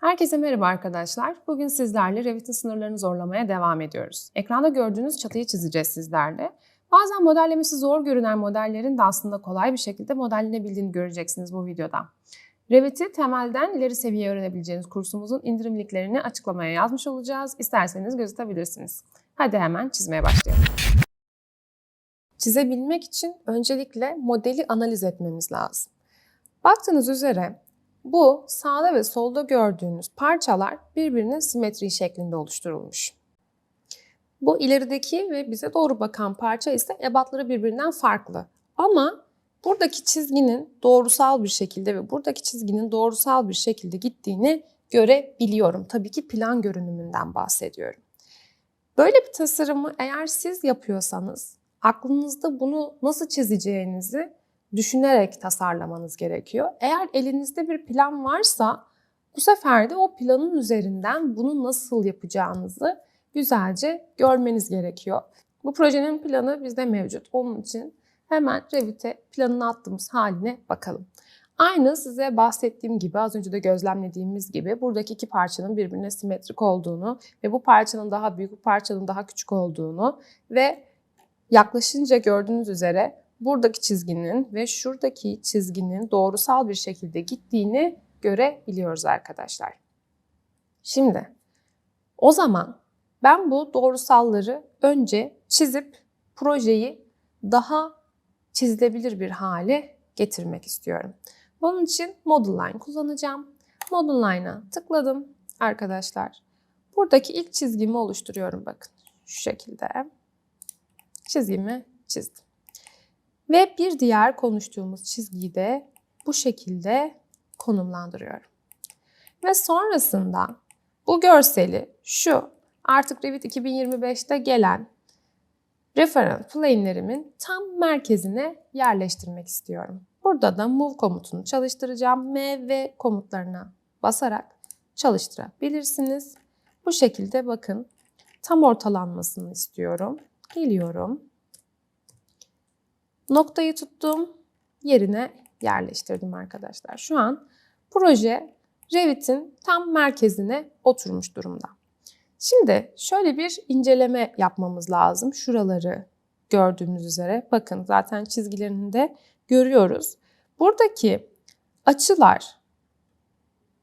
Herkese merhaba arkadaşlar. Bugün sizlerle Revit'in sınırlarını zorlamaya devam ediyoruz. Ekranda gördüğünüz çatıyı çizeceğiz sizlerle. Bazen modellemesi zor görünen modellerin de aslında kolay bir şekilde modellenebildiğini göreceksiniz bu videoda. Revit'i temelden ileri seviye öğrenebileceğiniz kursumuzun indirim linklerini açıklamaya yazmış olacağız. İsterseniz gözetebilirsiniz. Hadi hemen çizmeye başlayalım. Çizebilmek için öncelikle modeli analiz etmemiz lazım. Baktığınız üzere bu sağda ve solda gördüğünüz parçalar birbirinin simetri şeklinde oluşturulmuş. Bu ilerideki ve bize doğru bakan parça ise ebatları birbirinden farklı. Ama buradaki çizginin doğrusal bir şekilde ve buradaki çizginin doğrusal bir şekilde gittiğini görebiliyorum. Tabii ki plan görünümünden bahsediyorum. Böyle bir tasarımı eğer siz yapıyorsanız aklınızda bunu nasıl çizeceğinizi düşünerek tasarlamanız gerekiyor. Eğer elinizde bir plan varsa bu sefer de o planın üzerinden bunu nasıl yapacağınızı güzelce görmeniz gerekiyor. Bu projenin planı bizde mevcut. Onun için hemen Revit'e planını attığımız haline bakalım. Aynı size bahsettiğim gibi az önce de gözlemlediğimiz gibi buradaki iki parçanın birbirine simetrik olduğunu ve bu parçanın daha büyük, bu parçanın daha küçük olduğunu ve yaklaşınca gördüğünüz üzere buradaki çizginin ve şuradaki çizginin doğrusal bir şekilde gittiğini görebiliyoruz arkadaşlar. Şimdi o zaman ben bu doğrusalları önce çizip projeyi daha çizilebilir bir hale getirmek istiyorum. Bunun için Model Line kullanacağım. Model Line'a tıkladım arkadaşlar. Buradaki ilk çizgimi oluşturuyorum bakın. Şu şekilde çizgimi çizdim. Ve bir diğer konuştuğumuz çizgiyi de bu şekilde konumlandırıyorum. Ve sonrasında bu görseli şu artık Revit 2025'te gelen referans plane'lerimin tam merkezine yerleştirmek istiyorum. Burada da move komutunu çalıştıracağım. M ve komutlarına basarak çalıştırabilirsiniz. Bu şekilde bakın tam ortalanmasını istiyorum. Geliyorum. Noktayı tuttum, yerine yerleştirdim arkadaşlar. Şu an proje Revit'in tam merkezine oturmuş durumda. Şimdi şöyle bir inceleme yapmamız lazım. Şuraları gördüğümüz üzere bakın zaten çizgilerini de görüyoruz. Buradaki açılar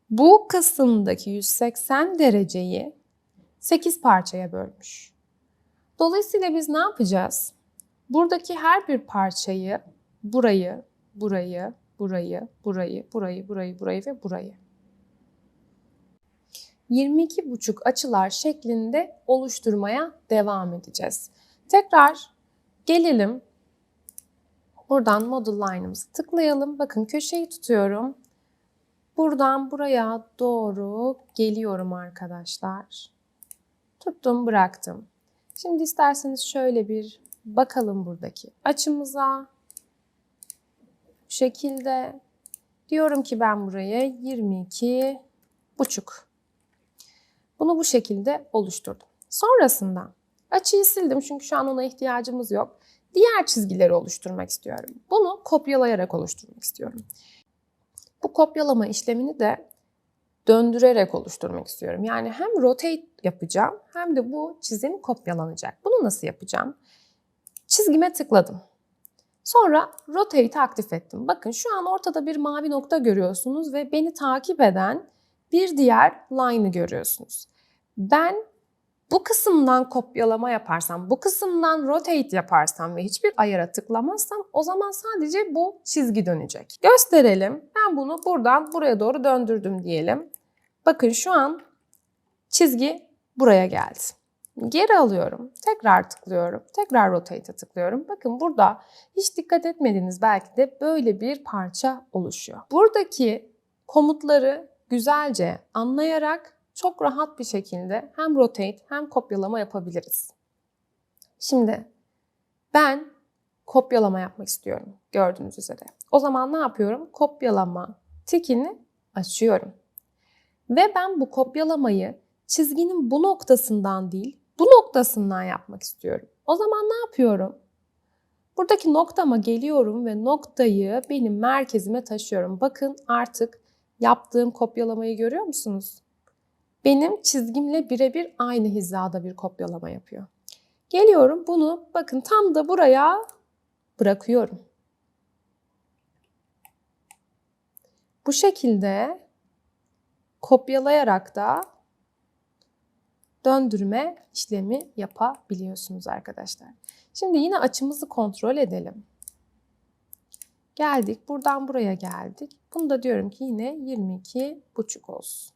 bu kısımdaki 180 dereceyi 8 parçaya bölmüş. Dolayısıyla biz ne yapacağız? Buradaki her bir parçayı burayı, burayı, burayı, burayı, burayı, burayı, burayı ve burayı 22,5 açılar şeklinde oluşturmaya devam edeceğiz. Tekrar gelelim. Buradan model line'ımızı tıklayalım. Bakın köşeyi tutuyorum. Buradan buraya doğru geliyorum arkadaşlar. Tuttum, bıraktım. Şimdi isterseniz şöyle bir bakalım buradaki açımıza. Bu şekilde diyorum ki ben buraya 22 buçuk. Bunu bu şekilde oluşturdum. Sonrasında açıyı sildim çünkü şu an ona ihtiyacımız yok. Diğer çizgileri oluşturmak istiyorum. Bunu kopyalayarak oluşturmak istiyorum. Bu kopyalama işlemini de döndürerek oluşturmak istiyorum. Yani hem rotate yapacağım hem de bu çizim kopyalanacak. Bunu nasıl yapacağım? Çizgime tıkladım. Sonra rotate'i aktif ettim. Bakın şu an ortada bir mavi nokta görüyorsunuz ve beni takip eden bir diğer line'ı görüyorsunuz. Ben bu kısımdan kopyalama yaparsam, bu kısımdan rotate yaparsam ve hiçbir ayara tıklamazsam o zaman sadece bu çizgi dönecek. Gösterelim. Ben bunu buradan buraya doğru döndürdüm diyelim. Bakın şu an çizgi buraya geldi. Geri alıyorum. Tekrar tıklıyorum. Tekrar rotate'e tıklıyorum. Bakın burada hiç dikkat etmediğiniz belki de böyle bir parça oluşuyor. Buradaki komutları güzelce anlayarak çok rahat bir şekilde hem rotate hem kopyalama yapabiliriz. Şimdi ben kopyalama yapmak istiyorum gördüğünüz üzere. O zaman ne yapıyorum? Kopyalama tikini açıyorum. Ve ben bu kopyalamayı çizginin bu noktasından değil, bu noktasından yapmak istiyorum. O zaman ne yapıyorum? Buradaki noktama geliyorum ve noktayı benim merkezime taşıyorum. Bakın artık yaptığım kopyalamayı görüyor musunuz? benim çizgimle birebir aynı hizada bir kopyalama yapıyor. Geliyorum bunu bakın tam da buraya bırakıyorum. Bu şekilde kopyalayarak da döndürme işlemi yapabiliyorsunuz arkadaşlar. Şimdi yine açımızı kontrol edelim. Geldik. Buradan buraya geldik. Bunu da diyorum ki yine 22 buçuk olsun.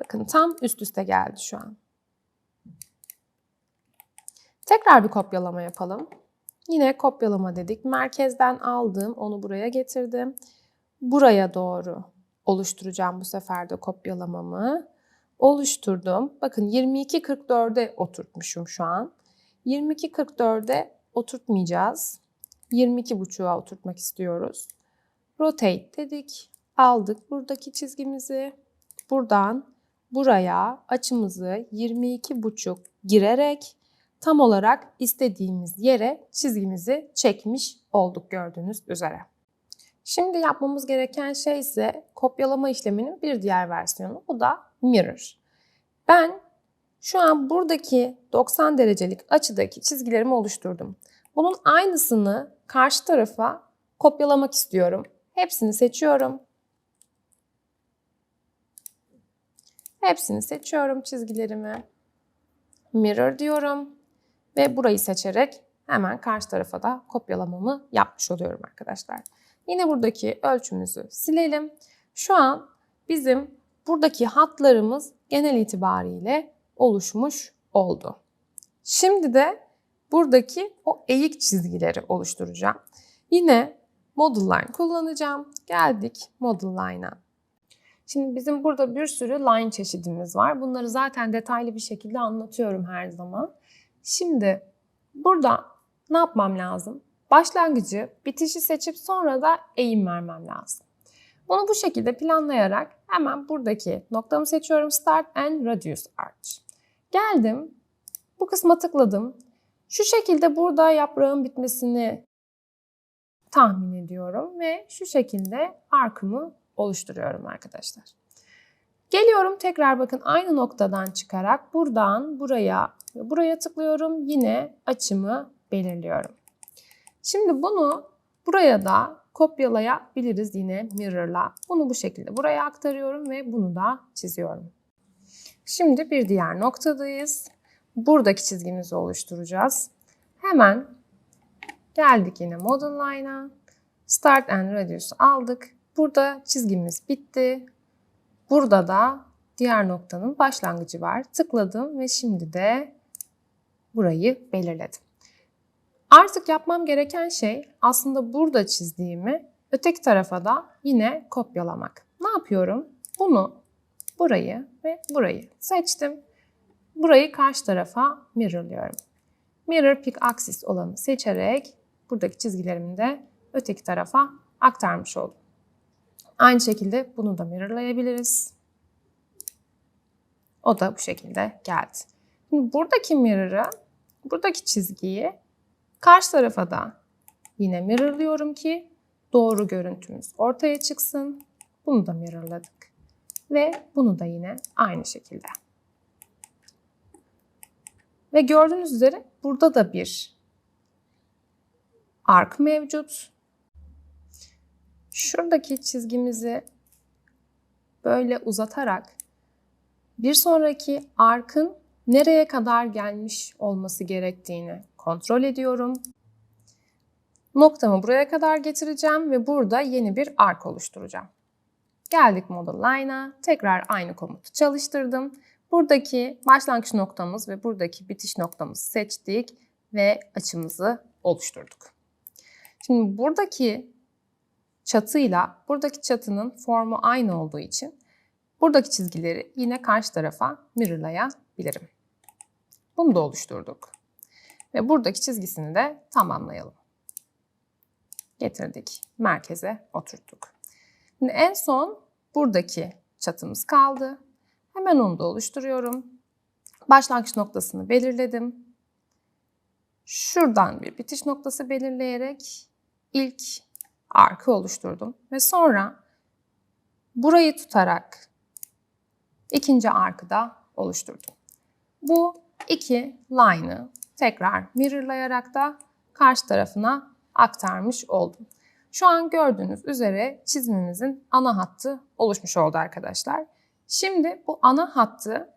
Bakın tam üst üste geldi şu an. Tekrar bir kopyalama yapalım. Yine kopyalama dedik. Merkezden aldım, onu buraya getirdim. Buraya doğru oluşturacağım bu sefer de kopyalamamı. Oluşturdum. Bakın 22.44'e oturtmuşum şu an. 22.44'e oturtmayacağız. 22.5'a oturtmak istiyoruz. Rotate dedik. Aldık buradaki çizgimizi. Buradan buraya açımızı 22.5 girerek tam olarak istediğimiz yere çizgimizi çekmiş olduk gördüğünüz üzere. Şimdi yapmamız gereken şey ise kopyalama işleminin bir diğer versiyonu. Bu da mirror. Ben şu an buradaki 90 derecelik açıdaki çizgilerimi oluşturdum. Bunun aynısını karşı tarafa kopyalamak istiyorum. Hepsini seçiyorum. Hepsini seçiyorum çizgilerimi. Mirror diyorum ve burayı seçerek hemen karşı tarafa da kopyalamamı yapmış oluyorum arkadaşlar. Yine buradaki ölçümüzü silelim. Şu an bizim buradaki hatlarımız genel itibariyle oluşmuş oldu. Şimdi de buradaki o eğik çizgileri oluşturacağım. Yine Model Line kullanacağım. Geldik Model Line'a. Şimdi bizim burada bir sürü line çeşidimiz var. Bunları zaten detaylı bir şekilde anlatıyorum her zaman. Şimdi burada ne yapmam lazım? Başlangıcı, bitişi seçip sonra da eğim vermem lazım. Bunu bu şekilde planlayarak hemen buradaki noktamı seçiyorum. Start and Radius Arch. Geldim. Bu kısma tıkladım. Şu şekilde burada yaprağın bitmesini tahmin ediyorum ve şu şekilde arkımı oluşturuyorum arkadaşlar. Geliyorum tekrar bakın aynı noktadan çıkarak buradan buraya buraya tıklıyorum. Yine açımı belirliyorum. Şimdi bunu buraya da kopyalayabiliriz yine mirror'la. Bunu bu şekilde buraya aktarıyorum ve bunu da çiziyorum. Şimdi bir diğer noktadayız. Buradaki çizgimizi oluşturacağız. Hemen geldik yine Model Line'a. Start and Radius aldık. Burada çizgimiz bitti. Burada da diğer noktanın başlangıcı var. Tıkladım ve şimdi de burayı belirledim. Artık yapmam gereken şey aslında burada çizdiğimi öteki tarafa da yine kopyalamak. Ne yapıyorum? Bunu, burayı ve burayı seçtim. Burayı karşı tarafa mirrorlıyorum. Mirror Pick Axis olanı seçerek buradaki çizgilerimi de öteki tarafa aktarmış oldum. Aynı şekilde bunu da mirrorlayabiliriz. O da bu şekilde geldi. Şimdi buradaki mirror'ı, buradaki çizgiyi karşı tarafa da yine mirrorlıyorum ki doğru görüntümüz ortaya çıksın. Bunu da mirrorladık. Ve bunu da yine aynı şekilde. Ve gördüğünüz üzere burada da bir ark mevcut. Şuradaki çizgimizi böyle uzatarak bir sonraki arkın nereye kadar gelmiş olması gerektiğini kontrol ediyorum. Noktamı buraya kadar getireceğim ve burada yeni bir ark oluşturacağım. Geldik Model Line'a. Tekrar aynı komutu çalıştırdım. Buradaki başlangıç noktamız ve buradaki bitiş noktamızı seçtik ve açımızı oluşturduk. Şimdi buradaki çatıyla buradaki çatının formu aynı olduğu için buradaki çizgileri yine karşı tarafa mirrorlayabilirim. Bunu da oluşturduk. Ve buradaki çizgisini de tamamlayalım. Getirdik, merkeze oturttuk. Şimdi en son buradaki çatımız kaldı. Hemen onu da oluşturuyorum. Başlangıç noktasını belirledim. Şuradan bir bitiş noktası belirleyerek ilk arkı oluşturdum. Ve sonra burayı tutarak ikinci arkı da oluşturdum. Bu iki line'ı tekrar mirrorlayarak da karşı tarafına aktarmış oldum. Şu an gördüğünüz üzere çizimimizin ana hattı oluşmuş oldu arkadaşlar. Şimdi bu ana hattı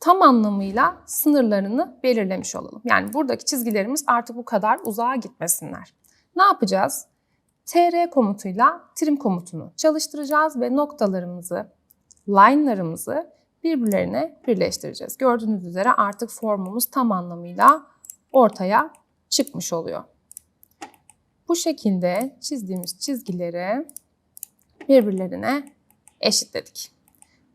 tam anlamıyla sınırlarını belirlemiş olalım. Yani buradaki çizgilerimiz artık bu kadar uzağa gitmesinler. Ne yapacağız? tr komutuyla trim komutunu çalıştıracağız ve noktalarımızı, line'larımızı birbirlerine birleştireceğiz. Gördüğünüz üzere artık formumuz tam anlamıyla ortaya çıkmış oluyor. Bu şekilde çizdiğimiz çizgileri birbirlerine eşitledik.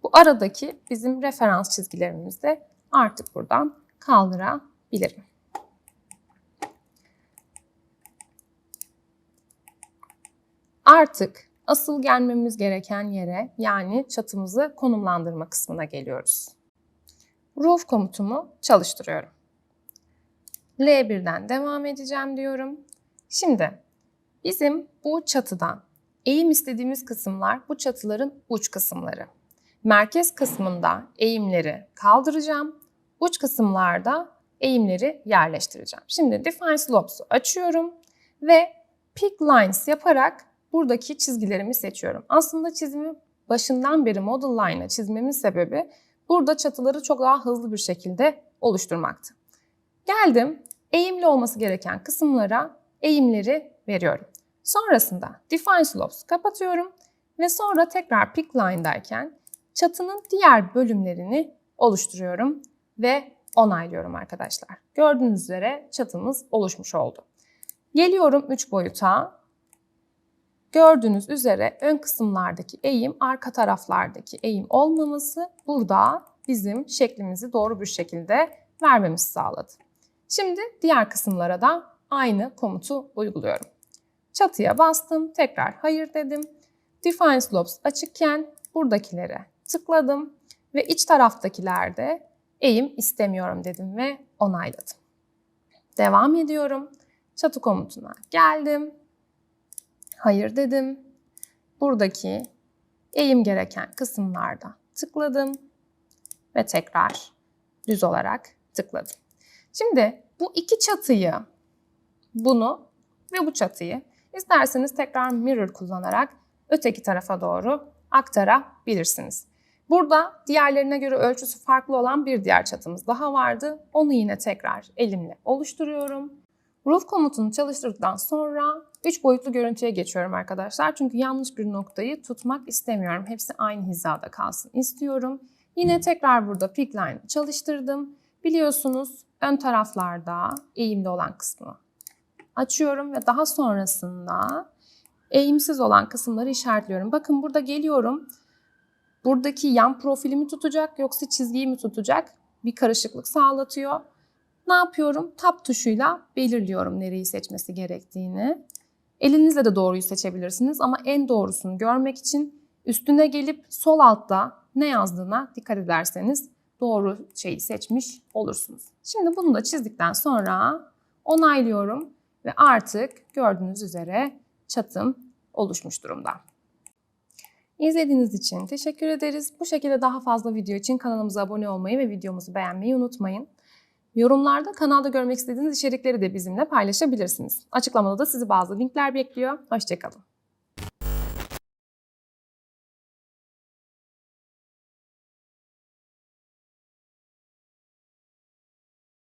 Bu aradaki bizim referans çizgilerimizi de artık buradan kaldırabilirim. Artık asıl gelmemiz gereken yere yani çatımızı konumlandırma kısmına geliyoruz. Roof komutumu çalıştırıyorum. L1'den devam edeceğim diyorum. Şimdi bizim bu çatıdan eğim istediğimiz kısımlar bu çatıların uç kısımları. Merkez kısmında eğimleri kaldıracağım. Uç kısımlarda eğimleri yerleştireceğim. Şimdi Define Slopes'u açıyorum ve Pick Lines yaparak buradaki çizgilerimi seçiyorum. Aslında çizimi başından beri Model Line'a çizmemin sebebi burada çatıları çok daha hızlı bir şekilde oluşturmaktı. Geldim eğimli olması gereken kısımlara eğimleri veriyorum. Sonrasında Define Slopes kapatıyorum ve sonra tekrar Pick Line'dayken çatının diğer bölümlerini oluşturuyorum ve onaylıyorum arkadaşlar. Gördüğünüz üzere çatımız oluşmuş oldu. Geliyorum 3 boyuta. Gördüğünüz üzere ön kısımlardaki eğim, arka taraflardaki eğim olmaması burada bizim şeklimizi doğru bir şekilde vermemizi sağladı. Şimdi diğer kısımlara da aynı komutu uyguluyorum. Çatıya bastım, tekrar hayır dedim. Define Slopes açıkken buradakilere tıkladım ve iç taraftakilerde eğim istemiyorum dedim ve onayladım. Devam ediyorum. Çatı komutuna geldim. Hayır dedim. Buradaki eğim gereken kısımlarda tıkladım ve tekrar düz olarak tıkladım. Şimdi bu iki çatıyı, bunu ve bu çatıyı isterseniz tekrar mirror kullanarak öteki tarafa doğru aktarabilirsiniz. Burada diğerlerine göre ölçüsü farklı olan bir diğer çatımız daha vardı. Onu yine tekrar elimle oluşturuyorum. Roof komutunu çalıştırdıktan sonra 3 boyutlu görüntüye geçiyorum arkadaşlar. Çünkü yanlış bir noktayı tutmak istemiyorum. Hepsi aynı hizada kalsın istiyorum. Yine tekrar burada pick line çalıştırdım. Biliyorsunuz ön taraflarda eğimli olan kısmı açıyorum ve daha sonrasında eğimsiz olan kısımları işaretliyorum. Bakın burada geliyorum. Buradaki yan profilimi tutacak yoksa çizgiyi mi tutacak? Bir karışıklık sağlatıyor. Ne yapıyorum? Tab tuşuyla belirliyorum nereyi seçmesi gerektiğini. Elinizle de doğruyu seçebilirsiniz ama en doğrusunu görmek için üstüne gelip sol altta ne yazdığına dikkat ederseniz doğru şeyi seçmiş olursunuz. Şimdi bunu da çizdikten sonra onaylıyorum ve artık gördüğünüz üzere çatım oluşmuş durumda. İzlediğiniz için teşekkür ederiz. Bu şekilde daha fazla video için kanalımıza abone olmayı ve videomuzu beğenmeyi unutmayın. Yorumlarda kanalda görmek istediğiniz içerikleri de bizimle paylaşabilirsiniz. Açıklamada da sizi bazı linkler bekliyor. Hoşçakalın.